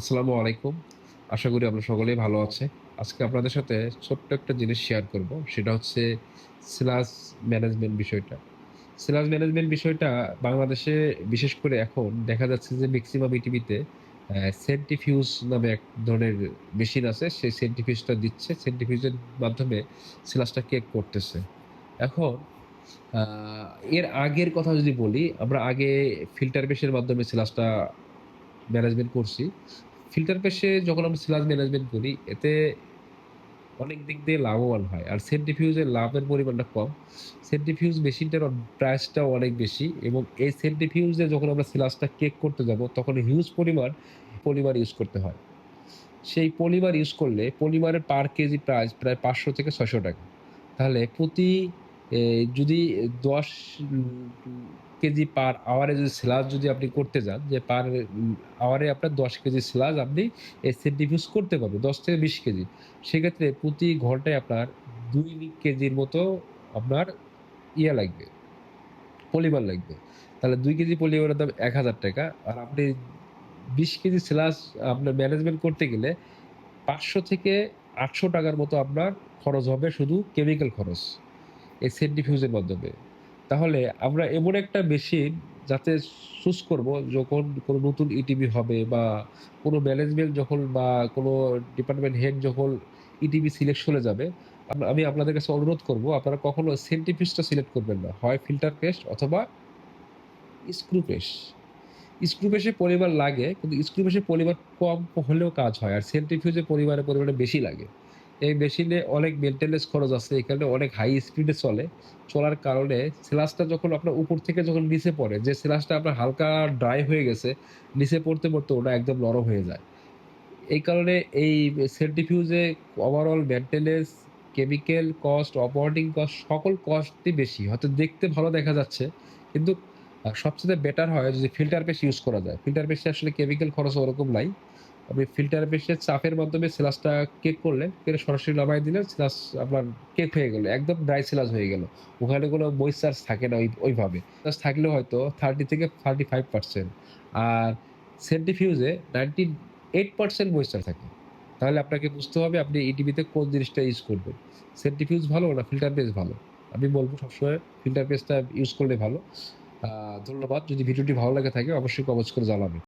আসসালামু আলাইকুম। আশা করি আপনারা সকলেই ভালো আছে। আজকে আপনাদের সাথে ছোট্ট একটা জিনিস শেয়ার করব। সেটা হচ্ছে সিলাস ম্যানেজমেন্ট বিষয়টা। স্ল্যাশ ম্যানেজমেন্ট বিষয়টা বাংলাদেশে বিশেষ করে এখন দেখা যাচ্ছে যে মেক্সিমাম ইটিভিতে অ্যা সেন্ট্রিফিউজ নামে এক ধরনের মেশিন আছে। সেই সেন্টিফিউজটা দিচ্ছে। সেন্ট্রিফিউজের মাধ্যমে সিলাসটা কেক করতেছে। এখন এর আগের কথা যদি বলি, আমরা আগে ফিল্টার মেশিনের মাধ্যমে সিলাসটা ম্যানেজমেন্ট করছি। ফিল্টার পেশে যখন আমরা স্লাজ ম্যানেজমেন্ট করি, এতে অনেক দিক দিয়ে লাভবান হয়। আর সেন্ট্রিফিউজের লাভের পরিমাণটা কম। সেন্ট্রিফিউজ মেশিনটার প্রাইসটাও অনেক বেশি এবং এই সেন্ট্রিফিউজে যখন আমরা স্লাজটা কেক করতে যাব, তখন হিউজ পরিমাণ পলিমার ইউজ করতে হয়। সেই পলিমার ইউজ করলে পলিমারের পার কেজি প্রাইস প্রায় ৳৫০০-৬০০ তাহলে প্রতি যদি ১০ উম কেজি পার আওয়ারে যদি স্লাজ যদি আপনি করতে যান, যে পার আওয়ারে আপনার ১০ কেজি স্লাজ আপনি এই সেন্ট্রিফিউজ করতে পারবে দশ থেকে ২০ কেজি। সেক্ষেত্রে প্রতি ঘন্টায় আপনার দুই কেজির মতো আপনার ইয়ে লাগবে, পলিমার লাগবে। তাহলে দুই কেজি পলিমারের দাম ৳১,০০০ আর আপনি ২০ কেজি স্লাজ আপনার ম্যানেজমেন্ট করতে গেলে পাঁচশো থেকে আটশো টাকার মতো আপনার খরচ হবে শুধু কেমিক্যাল খরচ। এই সেন্ট্রিফিউজের মাধ্যমে। তাহলে আমরা এমন একটা মেশিন যাতে চুজ করব যখন কোন নতুন ইটিভি হবে বা কোন ম্যানেজমেন্ট যখন বা কোন ডিপার্টমেন্ট হেড যখন ইটিভি সিলেকশনে যাবে, আমি আপনাদের কাছে অনুরোধ করব আপনারা কখনো সেন্ট্রিফিউজটা সিলেক্ট করবেন না। হয় ফিল্টার পেস্ট অথবা স্ক্রু প্রেস। স্ক্রু প্রেসে পলিমার লাগে কিন্তু স্ক্রু প্রেসে পলিমার কম হলেও কাজ হয়। আর সেন্ট্রিফিউজে পলিমারের পরিমাণে বেশি লাগে। এই মেশিনে অনেক মেইনটেন্যান্স খরচ আছে। এখানে অনেক হাই স্পিডে চলে। চলার কারণে স্লাজটা যখন আপনার উপর থেকে যখন নিচে পড়ে, যে স্লাজটা আপনার হালকা ড্রাই হয়ে গেছে, নিচে পড়তে, পড়তে ওটা একদম নরম হয়ে যায়। এই কারণে এই সেন্ট্রিফিউজে overall maintenance, chemical cost, operating cost সকল কস্টই বেশি। হয়তো দেখতে ভালো দেখা যাচ্ছে কিন্তু সবচেয়ে বেটার হয় যদি ফিল্টার প্রেস ইউজ করা যায়। ফিল্টার প্রেসে আসলে কেমিক্যাল খরচ ওরকম নাই। আপনি ফিল্টার প্রেসের চাপের মাধ্যমে স্লাজটা কেক করলেন, করে সরাসরি নামায় দিলেন, স্লাজ আপনার কেক হয়ে গেল। একদম ড্রাই স্লাজ হয়ে গেল। ওখানে কোনো ময়েশ্চার থাকে না ওই ওইভাবে। জাস্ট থাকলেও হয়তো 30 থেকে 35% আর সেন্ট্রিফিউজে 98% ময়েশ্চার থাকে। তাহলে আপনাকে বুঝতে হবে আপনি ইটিভিতে কোন জিনিসটা ইউজ করবেন। সেন্ট্রিফিউজ ভালো না ফিল্টার প্রেস ভালো? আমি বলব সবসময় ফিল্টার প্রেসটা ইউজ করলে ভালো। ধন্যবাদ। যদি ভিডিওটি ভালো লাগে থাকে অবশ্যই কমেন্টস করে জানাবেন।